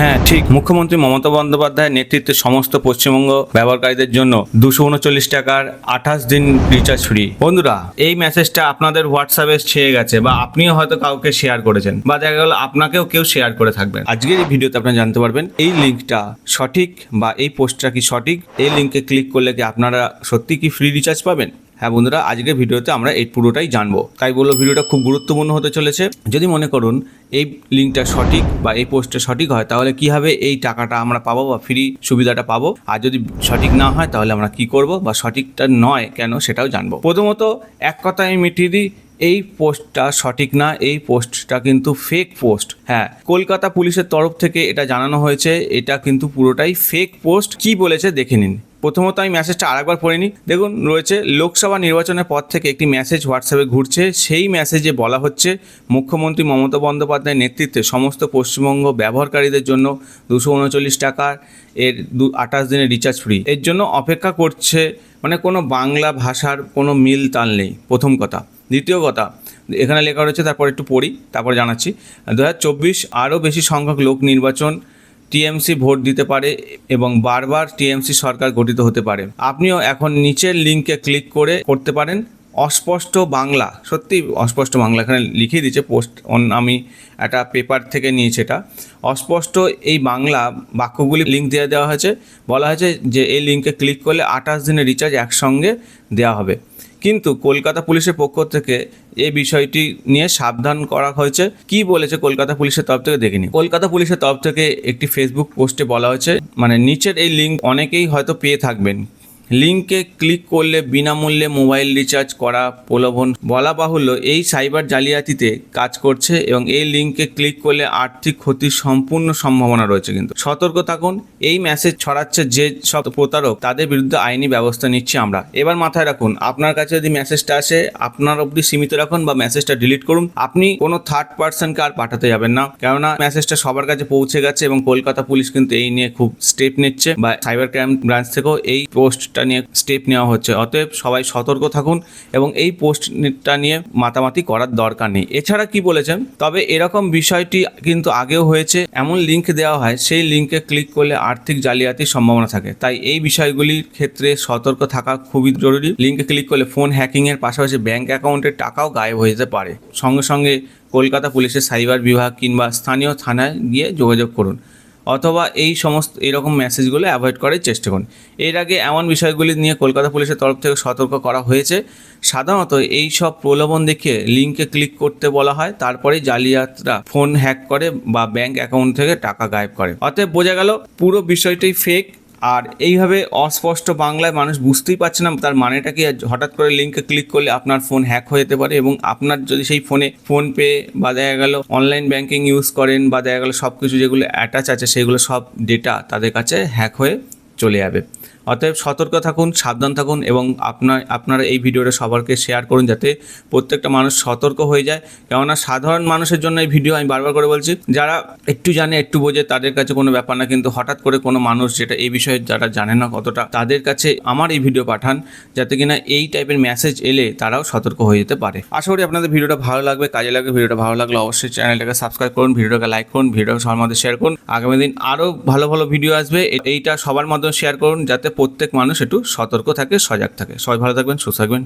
হ্যাঁ ঠিক। মুখ্যমন্ত্রী মমতা বন্দ্যোপাধ্যায়ের নেতৃত্বে সমস্ত পশ্চিমবঙ্গ ব্যবহারকারীদের জন্য দুশো উনচল্লিশ টাকার আঠাশ দিন রিচার্জ ফ্রি বন্ধুরা, এই মেসেজটা আপনাদের হোয়াটসঅ্যাপে ছেয়ে গেছে বা আপনিও হয়তো কাউকে শেয়ার করেছেন বা দেখা গেল আপনাকেও কেউ শেয়ার করে থাকবেন। আজকের এই ভিডিওতে আপনারা জানতে পারবেন এই লিঙ্কটা সঠিক বা এই পোস্টটা কি সঠিক? এই লিঙ্কে ক্লিক করলে কি আপনারা সত্যি কি ফ্রি রিচার্জ পাবেন? হ্যাঁ বন্ধুরা, আজকের ভিডিওতে আমরা এই পুরোটাই জানব। তাই বলল, ভিডিওটা খুব গুরুত্বপূর্ণ হতে চলেছে। যদি মনে করুন, এই লিঙ্কটা সঠিক বা এই পোস্টটা সঠিক হয়, তাহলে কীভাবে এই টাকাটা আমরা পাবো বা ফ্রি সুবিধাটা পাবো? আর যদি সঠিক না হয়, তাহলে আমরা কি করব? বা সঠিকটা নয় কেন, সেটাও জানব। প্রথমত, এক কথা আমি মিটিয়ে দিই এই পোস্টটা সঠিক না, এই পোস্টটা কিন্তু ফেক পোস্ট হ্যাঁ কলকাতা পুলিশের তরফ থেকে এটা জানানো হয়েছে, এটা কিন্তু পুরোটাই ফেক পোস্ট কি বলেছে দেখে নিন। প্রথমত আমি মেসেজটা আরেকবার পড়ে নিই। দেখুন, রয়েছে লোকসভা নির্বাচনের পর থেকে একটি মেসেজ হোয়াটসঅ্যাপে ঘুরছে। সেই মেসেজে বলা হচ্ছে, মুখ্যমন্ত্রী মমতা বন্দ্যোপাধ্যায়ের নেতৃত্বে সমস্ত পশ্চিমবঙ্গ ব্যবহারকারীদের জন্য দুশো উনচল্লিশ টাকার এর দু, আঠাশ দিনের রিচার্জ ফ্রি এর জন্য অপেক্ষা করছে মানে কোনো বাংলা ভাষার কোনো মিল তাল নেই। প্রথম কথা। দ্বিতীয় কথা, এখানে লেখা রয়েছে, তারপর একটু পড়ি, তারপর জানাচ্ছি। দু হাজার চব্বিশ আরও বেশি সংখ্যক লোক নির্বাচন টিএমসি ভোট দিতে পারে এবং বারবার টিএমসি সরকার গঠিত হতে পারে। আপনিও এখন নিচের লিঙ্কে ক্লিক করে করতে পারেন। অস্পষ্ট বাংলা, সত্যি অস্পষ্ট বাংলা, এখানে লিখে দিয়েছে পোস্ট অন, আমি একটা পেপার থেকে নিয়েছি এটা। অস্পষ্ট এই বাংলা বাক্যগুলি লিঙ্ক দিয়ে দেওয়া হয়েছে। বলা হয়েছে যে এই লিঙ্কে ক্লিক করলে আঠাশ দিনের রিচার্জ একসঙ্গে দেওয়া হবে। কিন্তু কলকাতা পুলিশের পক্ষ থেকে এই বিষয়টি নিয়ে সাবধান করা হয়েছে। কি বলেছে কলকাতা পুলিশের তরফ থেকে দেখিনি। কলকাতা পুলিশের তরফ থেকে একটি ফেসবুক পোস্টে বলা হয়েছে মানে নিচের এই লিঙ্ক অনেকেই হয়তো পেয়ে থাকবেন। লিঙ্কে ক্লিক করলে বিনামূল্যে মোবাইল রিচার্জ করা প্রলোভন বলা বাহুল্য। এই সাইবার জালিয়াতিতে কাজ করছে এবং এই লিঙ্কে ক্লিক করলে আর্থিক ক্ষতির সম্পূর্ণ সম্ভাবনা রয়েছে কিন্তু। সতর্ক থাকুন, এই মেসেজ ছড়াচ্ছে যে সব প্রতারক, তাদের বিরুদ্ধে আইনি ব্যবস্থা নিচ্ছি আমরা। এবার মাথায় রাখুন, আপনার কাছে যদি মেসেজটা আসে, আপনার অবধি সীমিত রাখুন বা মেসেজটা ডিলিট করুন। আপনি কোনো থার্ড পার্সনকে আর পাঠাতে যাবেন না, কেননা মেসেজটা সবার কাছে পৌঁছে গেছে এবং কলকাতা পুলিশ কিন্তু এই নিয়ে খুব স্টেপ নিচ্ছে বা সাইবার ক্রাইম ব্রাঞ্চ থেকেও এই পোস্টটা নিয়ে স্টেপ নেওয়া হচ্ছে। অতএব সবাই সতর্ক থাকুন এবং এই পোস্টটা নিয়ে মাতামাতি করার দরকার নেই। এছাড়া কি বলেছেন? তবে এরকম বিষয়টি কিন্তু আগেও হয়েছে। এমন লিঙ্ক দেওয়া হয়, সেই লিঙ্কে ক্লিক করলে আর্থিক জালিয়াতির সম্ভাবনা থাকে। তাই এই বিষয়গুলির ক্ষেত্রে সতর্ক থাকা খুবই জরুরি। লিঙ্কে ক্লিক করলে ফোন হ্যাকিংয়ের পাশাপাশি ব্যাঙ্ক অ্যাকাউন্টের টাকাও গায়েব হয়ে যেতে পারে। সঙ্গে সঙ্গে কলকাতা পুলিশের সাইবার বিভাগ কিংবা স্থানীয় থানায় গিয়ে যোগাযোগ করুন। অথবা এই সমস্ত এরকম মেসেজগুলো অ্যাভয়েড করার চেষ্টা করুন। এর আগে এমন বিষয়গুলি নিয়ে কলকাতা পুলিশের তরফ থেকে সতর্ক করা হয়েছে। সাধারণত এই সব প্রলোভন দেখে লিঙ্কে ক্লিক করতে বলা হয়, তারপরে জালিয়াতরা ফোন হ্যাক করে বা ব্যাংক অ্যাকাউন্ট থেকে টাকা গায়েব করে। অতএব বোঝা গেল, পুরো বিষয়টি ফেক আর এইভাবে অস্পষ্ট বাংলায় মানুষ বুঝতেই পারছে না তার মানেটা কি হঠাৎ করে লিঙ্কে ক্লিক করলে আপনার ফোন হ্যাক হয়ে যেতে পারে এবং আপনার যদি সেই ফোনে ফোন পে বা দেখা গেল অনলাইন ব্যাংকিং ইউজ করেন বা দেখা গেল সব কিছু যেগুলো অ্যাটাচ আছে, সেগুলো সব ডেটা তাদের কাছে হ্যাক হয়ে চলে যাবে। অতএব সতর্ক থাকুন, সাবধান থাকুন এবং আপনার, আপনারা এই ভিডিওটা সবারকে শেয়ার করুন যাতে প্রত্যেকটা মানুষ সতর্ক হয়ে যায়। কেননা সাধারণ মানুষের জন্য এই ভিডিও আমি বারবার করে বলছি, যারা একটু জানে, একটু বোঝে, তাদের কাছে কোনো ব্যাপার না। কিন্তু হঠাৎ করে কোনো মানুষ যেটা এই বিষয়ে যারা জানে না কতটা, তাদের কাছে আমার এই ভিডিও পাঠান, যাতে কিনা এই টাইপের মেসেজ এলে তারাও সতর্ক হয়ে যেতে পারে। আশা করি আপনাদের ভিডিওটা ভালো লাগবে। কাজে লাগবে ভিডিওটা ভালো লাগলে অবশ্যই চ্যানেলটাকে সাবস্ক্রাইব করুন, ভিডিওটাকে লাইক করুন ভিডিওটাকে সবার মধ্যে শেয়ার করুন। আগামী দিন আরও ভালো ভালো ভিডিও আসবে। এইটা সবার মাধ্যমে শেয়ার করুন, যাতে প্রত্যেক মানুষ একটু সতর্ক থাকে সজাগ থাকে। সবাই ভালো থাকবেন সুস্থ থাকবেন।